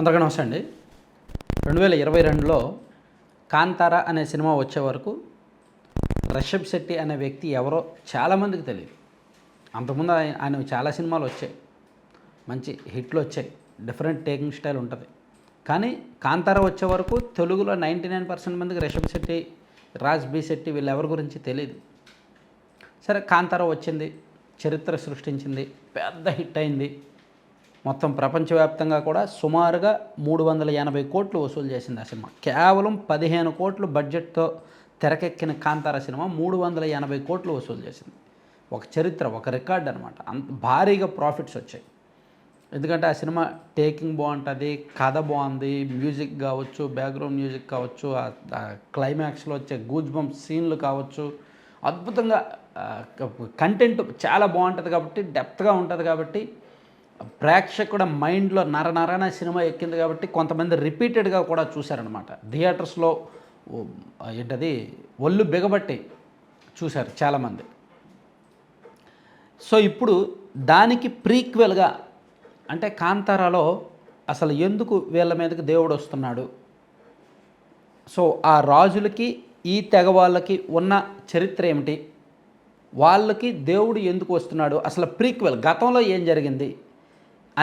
అందరికీ నమస్తే అండి. రెండు వేల ఇరవై రెండులో కాంతార అనే సినిమా వచ్చే వరకు రిషబ్ శెట్టి అనే వ్యక్తి ఎవరో చాలామందికి తెలియదు. అంతకుముందు ఆయన ఆయన చాలా సినిమాలు వచ్చాయి. మంచి హిట్లు వచ్చాయి. డిఫరెంట్ టేకింగ్ స్టైల్ ఉంటుంది. కానీ కాంతార వచ్చే వరకు తెలుగులో నైంటీ నైన్ పర్సెంట్ మందికి రిషబ్ శెట్టి రాజ్ బి శెట్టి వీళ్ళెవరి గురించి తెలియదు సరే కాంతార వచ్చింది. చరిత్ర సృష్టించింది. పెద్ద హిట్ అయింది. మొత్తం ప్రపంచవ్యాప్తంగా కూడా సుమారుగా మూడు వందల ఎనభై కోట్లు వసూలు చేసింది ఆ సినిమా. కేవలం పదిహేను కోట్లు బడ్జెట్తో తెరకెక్కిన కాంతార సినిమా మూడు వందల ఎనభై కోట్లు వసూలు చేసింది. ఒక చరిత్ర ఒక రికార్డ్ అనమాట అంత భారీగా ప్రాఫిట్స్ వచ్చాయి. ఎందుకంటే ఆ సినిమా టేకింగ్ బాగుంటుంది కథ బాగుంది మ్యూజిక్ కావచ్చు బ్యాక్గ్రౌండ్ మ్యూజిక్ కావచ్చు ఆ క్లైమాక్స్లో వచ్చే గూజ్ బంప్ సీన్లు కావచ్చు అద్భుతంగా కంటెంట్ చాలా బాగుంటుంది కాబట్టి డెప్త్గా ఉంటుంది కాబట్టి ప్రేక్షకుడ మైండ్లో నరనరన సినిమా ఎక్కింది కాబట్టి కొంతమంది రిపీటెడ్గా కూడా చూశారనమాట థియేటర్స్లో ఏంటది? ఒళ్ళు బిగబట్టి చూశారు చాలామంది. సో ఇప్పుడు దానికి ప్రీక్వెల్గా అంటే కాంతారాలో అసలు ఎందుకు వీళ్ళ మీదకి దేవుడు వస్తున్నాడు? సో ఆ రాజులకి ఈ తెగ వాళ్ళకి ఉన్న చరిత్ర ఏమిటి? వాళ్ళకి దేవుడు ఎందుకు వస్తున్నాడు? అసలు ప్రీక్వెల్ గతంలో ఏం జరిగింది?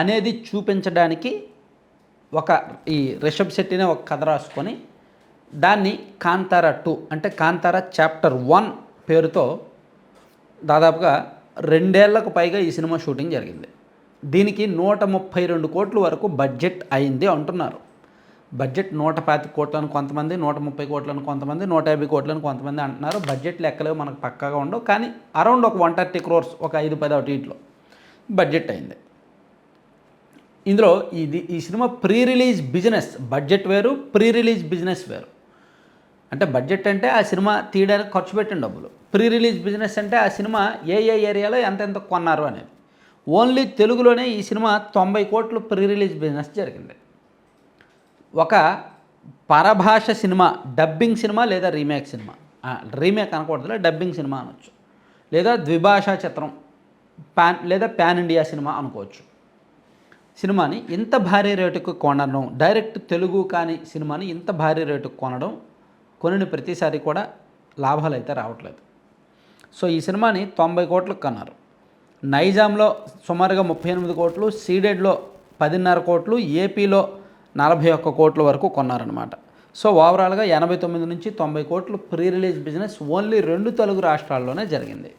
అనేది చూపించడానికి ఒక ఈ రిషబ్ శెట్టినే ఒక కథ రాసుకొని దాన్ని కాంతార టూ అంటే కాంతార చాప్టర్ వన్ పేరుతో దాదాపుగా రెండేళ్ళకు పైగా ఈ సినిమా షూటింగ్ జరిగింది. దీనికి నూట ముప్పై రెండు కోట్ల వరకు బడ్జెట్ అయింది అంటున్నారు. బడ్జెట్ నూట పాతి కోట్లను కొంతమంది నూట ముప్పై కోట్లను కొంతమంది నూట యాభై కోట్లను కొంతమంది అంటున్నారు. బడ్జెట్ లెక్కలేవు మనకు పక్కాగా ఉండవు. కానీ అరౌండ్ ఒక వన్ థర్టీ క్రోర్స్ ఒక ఐదు పది ఒకటి ఇంట్లో బడ్జెట్ అయింది. ఇందులో ఇది ఈ cinema pre release business budget వేరు ప్రీ రిలీజ్ బిజినెస్ వేరు. అంటే బడ్జెట్ అంటే ఆ సినిమా తీయడానికి ఖర్చు పెట్టిన డబ్బులు. ప్రీ రిలీజ్ బిజినెస్ అంటే ఆ సినిమా ఏ ఏ ఏరియాలో ఎంతెంత కొన్నారు అనేది. ఓన్లీ తెలుగులోనే ఈ సినిమా తొంభై కోట్లు ప్రీ రిలీజ్ బిజినెస్ జరిగింది. ఒక పరభాష సినిమా డబ్బింగ్ సినిమా లేదా రీమేక్ సినిమా. రీమేక్ అనకూడదులే డబ్బింగ్ సినిమా అనొచ్చు. లేదా ద్విభాషా చిత్రం పాన్ లేదా పాన్ ఇండియా సినిమా అనుకోవచ్చు. సినిమాని ఇంత భారీ రేటుకు కొనడం? డైరెక్ట్ తెలుగు కాని సినిమాని ఇంత భారీ రేటుకు కొనడం కొనిన ప్రతిసారి కూడా లాభాలు అయితే రావట్లేదు. సో ఈ సినిమాని తొంభై కోట్లకు కన్నారు. నైజాంలో సుమారుగా ముప్పై ఎనిమిది కోట్లు సీడెడ్లో పదిన్నర కోట్లు ఏపీలో నలభై ఒక్క కోట్ల వరకు కొన్నారనమాట సో ఓవరాల్గా ఎనభై తొమ్మిది నుంచి తొంభై కోట్లు ప్రీ రిలీజ్ బిజినెస్ ఓన్లీ రెండు తెలుగు రాష్ట్రాల్లోనే జరిగింది.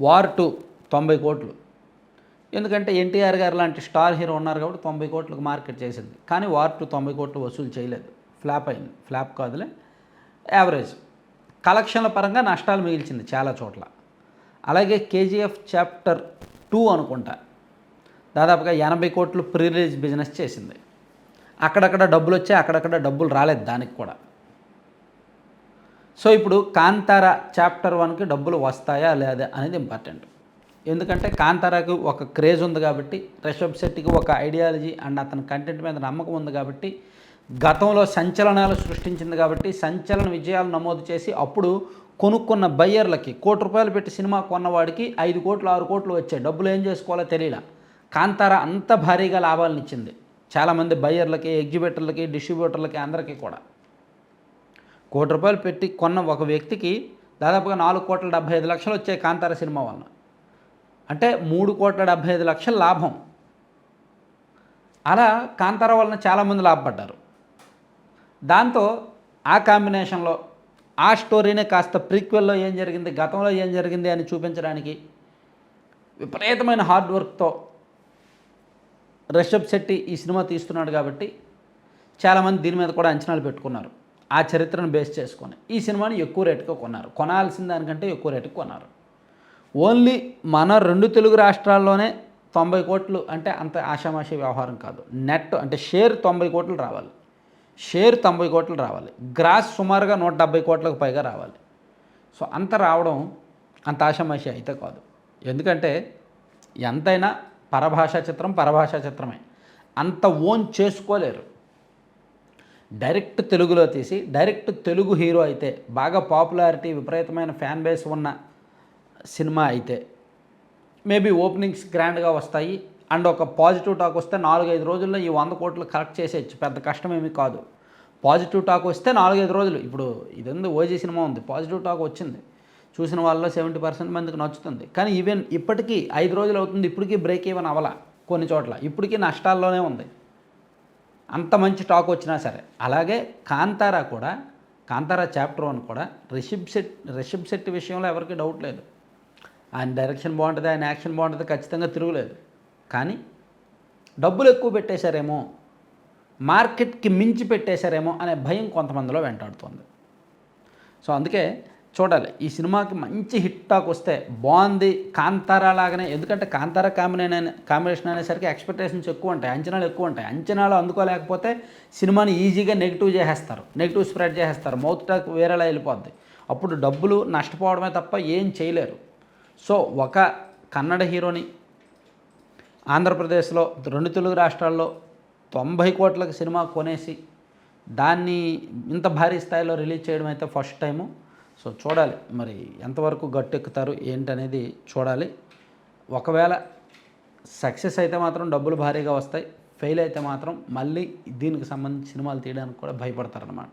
వార్ టూ తొంభై కోట్లు. ఎందుకంటే ఎన్టీఆర్ గారు లాంటి స్టార్ హీరో ఉన్నారు కాబట్టి తొంభై కోట్లకు మార్కెట్ చేసింది. కానీ వార్ టూ తొంభై కోట్లు వసూలు చేయలేదు. ఫ్లాప్ అయింది. ఫ్లాప్ కాదులే. యావరేజ్. కలెక్షన్ల పరంగా నష్టాలు మిగిల్చింది చాలా చోట్ల. అలాగే కేజీఎఫ్ చాప్టర్ టూ అనుకుంటా. దాదాపుగా ఎనభై కోట్లు ప్రీ రిలీజ్ బిజినెస్ చేసింది. అక్కడక్కడ డబ్బులు వచ్చాయి అక్కడక్కడ డబ్బులు రాలేదు దానికి కూడా. సో ఇప్పుడు కాంతార చాప్టర్ వన్కి డబ్బులు వస్తాయా లేదా అనేది ఇంపార్టెంట్. ఎందుకంటే కాంతారాకి ఒక క్రేజ్ ఉంది కాబట్టి రిషబ్ శెట్టికి ఒక ఐడియాలజీ అండ్ అతని కంటెంట్ మీద నమ్మకం ఉంది కాబట్టి గతంలో సంచలనాలు సృష్టించింది కాబట్టి సంచలన విజయాలు నమోదు చేసి అప్పుడు కొనుక్కున్న బయ్యర్లకి కోటి రూపాయలు పెట్టి సినిమా కొన్నవాడికి ఐదు కోట్లు ఆరు కోట్లు వచ్చాయి. డబ్బులు ఏం చేసుకోవాలో తెలియలా. కాంతార అంత భారీగా లాభాలను ఇచ్చింది. చాలామంది బయ్యర్లకి ఎగ్జిబిటర్లకి డిస్ట్రిబ్యూటర్లకి అందరికీ కూడా. కోటి రూపాయలు పెట్టి కొన్న ఒక వ్యక్తికి దాదాపుగా నాలుగు కోట్ల డెబ్బై ఐదు లక్షలు వచ్చాయి కాంతార సినిమా వలన. అంటే మూడు కోట్ల డెబ్బై ఐదు లక్షల లాభం. అలా కాంతార వలన చాలామంది లాభపడ్డారు. దాంతో ఆ కాంబినేషన్లో ఆ స్టోరీనే కాస్త ప్రీక్వెల్లో ఏం జరిగింది గతంలో ఏం జరిగింది అని చూపించడానికి విపరీతమైన హార్డ్ వర్క్తో రిషబ్ శెట్టి ఈ సినిమా తీస్తున్నాడు కాబట్టి చాలామంది దీని మీద కూడా అంచనాలు పెట్టుకున్నారు. ఆ చరిత్రను బేస్ చేసుకొని ఈ సినిమాని ఎక్కువ రేటుకు కొన్నారు. కొనాల్సిన దానికంటే ఎక్కువ రేటుకు కొన్నారు. ఓన్లీ మన రెండు తెలుగు రాష్ట్రాల్లోనే తొంభై కోట్లు అంటే అంత ఆషామాషి వ్యవహారం కాదు. నెట్ అంటే షేర్ తొంభై కోట్లు రావాలి. షేర్ తొంభై కోట్లు రావాలి. గ్రాస్ సుమారుగా నూట డెబ్బై కోట్లకు పైగా రావాలి. సో అంత రావడం అంత ఆషామాషి అయితే కాదు. ఎందుకంటే ఎంతైనా పరభాషా చిత్రం పరభాషా చిత్రమే. అంత ఓన్ చేసుకోలేరు. డైరెక్ట్ తెలుగులో తీసి డైరెక్ట్ తెలుగు హీరో అయితే బాగా పాపులారిటీ విపరీతమైన ఫ్యాన్ బేస్ ఉన్న సినిమా అయితే. మేబీ ఓపెనింగ్స్ గ్రాండ్గా వస్తాయి. అండ్ ఒక పాజిటివ్ టాక్ వస్తే నాలుగైదు రోజుల్లో ఈ వంద కోట్లు కలెక్ట్ చేసేయచ్చు. పెద్ద కష్టమేమీ కాదు. పాజిటివ్ టాక్ వస్తే నాలుగైదు రోజులు. ఇప్పుడు ఇదంతా ఓజీ సినిమా ఉంది. పాజిటివ్ టాక్ వచ్చింది. చూసిన వాళ్ళలో సెవెంటీ పర్సెంట్ మందికి నచ్చుతుంది. కానీ ఈవెన్ ఇప్పటికీ ఐదు రోజులు అవుతుంది. ఇప్పటికీ బ్రేక్ ఈవెన్ అవ్వాల కొన్ని చోట్ల. ఇప్పటికీ నష్టాల్లోనే ఉంది. అంత మంచి టాక్ వచ్చినా సరే. అలాగే కాంతారా కూడా కాంతారా చాప్టర్ వన్ కూడా రిషబ్ సెట్ రిషబ్ శెట్టి విషయంలో ఎవరికి డౌట్ లేదు. ఆయన డైరెక్షన్ బాగుంటుంది ఆయన యాక్షన్ బాగుంటుంది ఖచ్చితంగా తిరుగులేదు. కానీ డబ్బులు ఎక్కువ పెట్టేశారేమో మార్కెట్కి మించి పెట్టేశారేమో అనే భయం కొంతమందిలో వెంటాడుతుంది. సో అందుకే చూడాలి ఈ సినిమాకి మంచి హిట్ టాక్ వస్తే బాగుంది కాంతారా లాగానే ఎందుకంటే కాంతారా కాంబినేషన్ కాంబినేషన్ అనేసరికి ఎక్స్పెక్టేషన్స్ ఎక్కువ ఉంటాయి అంచనాలు ఎక్కువ ఉంటాయి. అంచనాలు అందుకోలేకపోతే సినిమాని ఈజీగా నెగిటివ్ చేసేస్తారు నెగిటివ్ స్ప్రెడ్ చేసేస్తారు మౌత్ టాక్ వేరేలా వెళ్ళిపోద్ది. అప్పుడు డబ్బులు నష్టపోవడమే తప్ప ఏం చేయలేరు. సో ఒక కన్నడ హీరోని ఆంధ్రప్రదేశ్లో రెండు తెలుగు రాష్ట్రాల్లో తొంభై కోట్లకు సినిమా కొనేసి దాన్ని ఇంత భారీ స్థాయిలో రిలీజ్ చేయడం అయితే ఫస్ట్ టైము. సో చూడాలి మరి ఎంతవరకు గట్టెక్కుతారు ఏంటనేది చూడాలి. ఒకవేళ సక్సెస్ అయితే మాత్రం డబ్బులు భారీగా వస్తాయి ఫెయిల్ అయితే మాత్రం మళ్ళీ దీనికి సంబంధించి సినిమాలు తీయడానికి కూడా భయపడతారనమాట